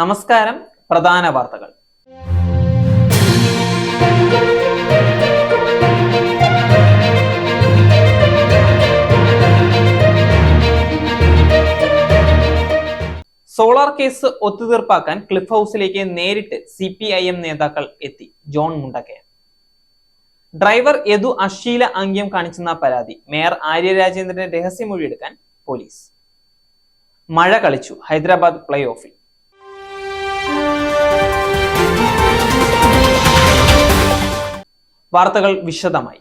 നമസ്കാരം പ്രധാന വാർത്തകൾ. സോളാർ കേസ് ഒത്തുതീർപ്പാക്കാൻ ക്ലിഫ് ഹൗസിലേക്ക് നേരിട്ട് സി പി ഐ എം നേതാക്കൾ എത്തി. ജോൺ മുണ്ടക്കയൻ ഡ്രൈവർ യദു അശ്ലീല അംഗ്യം കാണിച്ചെന്ന പരാതി. മേയർ ആര്യ രാജേന്ദ്രന്റെ രഹസ്യമൊഴിയെടുക്കാൻ പോലീസ്. മഴ കളിച്ചു ഹൈദരാബാദ് പ്ലേ ഓഫിൽ. വാർത്തകൾ വിശദമായി.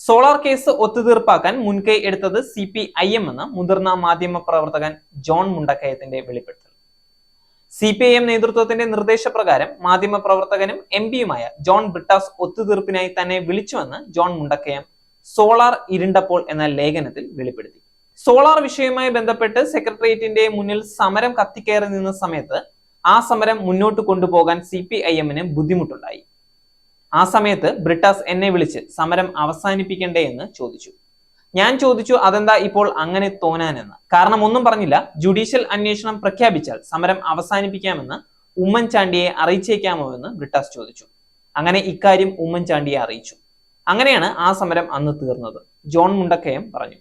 സോളാർ കേസ് ഒത്തുതീർപ്പാക്കാൻ മുൻകൈ എടുത്തത് സി പി ഐ എം എന്ന് മുതിർന്ന മാധ്യമ പ്രവർത്തകൻ ജോൺ മുണ്ടക്കയത്തിന്റെ വെളിപ്പെടുത്തൽ. സി പി ഐ എം നേതൃത്വത്തിന്റെ നിർദ്ദേശപ്രകാരം മാധ്യമ പ്രവർത്തകനും എം പിയുമായ ജോൺ ബ്രിട്ടാസ് ഒത്തുതീർപ്പിനായി തന്നെ വിളിച്ചുവെന്ന് ജോൺ മുണ്ടക്കയം സോളാർ ഇരുണ്ടപ്പോൾ എന്ന ലേഖനത്തിൽ വെളിപ്പെടുത്തി. സോളാർ വിഷയവുമായി ബന്ധപ്പെട്ട് സെക്രട്ടേറിയറ്റിന്റെ മുന്നിൽ സമരം കത്തിക്കയറി നിന്ന സമയത്ത് ആ സമരം മുന്നോട്ട് കൊണ്ടുപോകാൻ സി പി ഐ എമ്മിന് ബുദ്ധിമുട്ടുണ്ടായി. ആ സമയത്ത് ബ്രിട്ടാസ് എന്നെ വിളിച്ച് സമരം അവസാനിപ്പിക്കണ്ടേ എന്ന് ചോദിച്ചു. ഞാൻ ചോദിച്ചു അതെന്താ ഇപ്പോൾ അങ്ങനെ തോന്നാനെന്ന്? കാരണം ഒന്നും പറഞ്ഞില്ല. ജുഡീഷ്യൽ അന്വേഷണം പ്രഖ്യാപിച്ചാൽ സമരം അവസാനിപ്പിക്കാമെന്ന് ഉമ്മൻചാണ്ടിയെ അറിയിച്ചേക്കാമോ എന്ന് ബ്രിട്ടാസ് ചോദിച്ചു. അങ്ങനെ ഇക്കാര്യം ഉമ്മൻചാണ്ടിയെ അറിയിച്ചു. അങ്ങനെയാണ് ആ സമരം അന്ന് തീർന്നത് ജോൺ മുണ്ടക്കയം പറഞ്ഞു.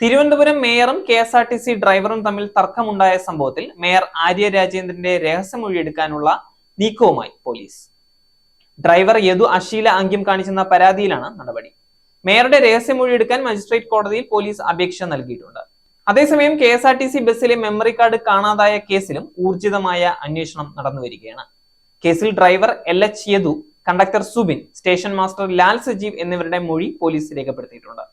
Thiruvananthapuram മേയറും K S R T C ഡ്രൈവറും തമ്മിൽ തർക്കമുണ്ടായ സംഭവത്തിൽ മേയർ ആര്യ രാജേന്ദ്രന്റെ രഹസ്യമൊഴിയെടുക്കാനുള്ള നീക്കവുമായി പോലീസ്. ഡ്രൈവർ യദു അശീല അംഗ്യം കാണിച്ചെന്ന പരാതിയിലാണ് നടപടി. മേയറുടെ രഹസ്യമൊഴിയെടുക്കാൻ മജിസ്ട്രേറ്റ് കോടതിയിൽ പോലീസ് അപേക്ഷ നൽകിയിട്ടുണ്ട്. അതേസമയം K S R T C ബസ്സിലെ മെമ്മറി കാർഡ് കാണാതായ കേസിലും ഊർജിതമായ അന്വേഷണം നടന്നു വരികയാണ്. കേസിൽ driver L H Yadu conductor Subin station master Lal Sajeev എന്നിവരുടെ മൊഴി പോലീസ് രേഖപ്പെടുത്തിയിട്ടുണ്ട്.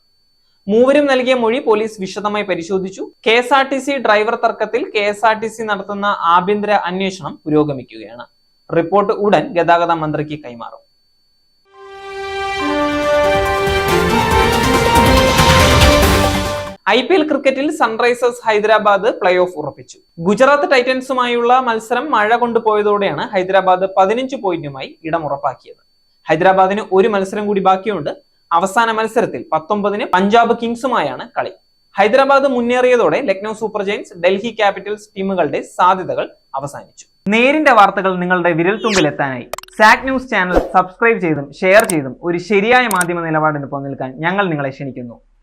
മൂവരും നൽകിയ മൊഴി പോലീസ് വിശദമായി പരിശോധിച്ചു. K S R T C driver തർക്കത്തിൽ K S R T C നടത്തുന്ന ആഭ്യന്തര അന്വേഷണം പുരോഗമിക്കുകയാണ്. റിപ്പോർട്ട് ഉടൻ ഗതാഗത മന്ത്രിക്ക് കൈമാറും. ഐ പി എൽ ക്രിക്കറ്റിൽ സൺറൈസേഴ്സ് ഹൈദരാബാദ് പ്ലേ ഓഫ് ഉറപ്പിച്ചു. ഗുജറാത്ത് ടൈറ്റൻസുമായുള്ള മത്സരം മഴ കൊണ്ടുപോയതോടെയാണ് ഹൈദരാബാദ് പതിനഞ്ച് പോയിന്റുമായി ഇടം ഉറപ്പാക്കിയത്. ഹൈദരാബാദിന് ഒരു മത്സരം കൂടി ബാക്കിയുണ്ട്. അവസാന മത്സരത്തിൽ പത്തൊമ്പതിന് പഞ്ചാബ് കിങ്സുമായാണ് കളി. Hyderabad മുന്നേറിയതോടെ Lucknow super giants Delhi capitals ടീമുകളുടെ സാധ്യതകൾ അവസാനിച്ചു. നേരിന്റെ വാർത്തകൾ നിങ്ങളുടെ വിരൽത്തുമ്പിലെത്താനായി സാക് ന്യൂസ് ചാനൽ സബ്സ്ക്രൈബ് ചെയ്തും ഷെയർ ചെയ്തും ഒരു ശരിയായ മാധ്യമ നിലപാടിന് നിൽക്കാൻ ഞങ്ങൾ നിങ്ങളെ ക്ഷണിക്കുന്നു.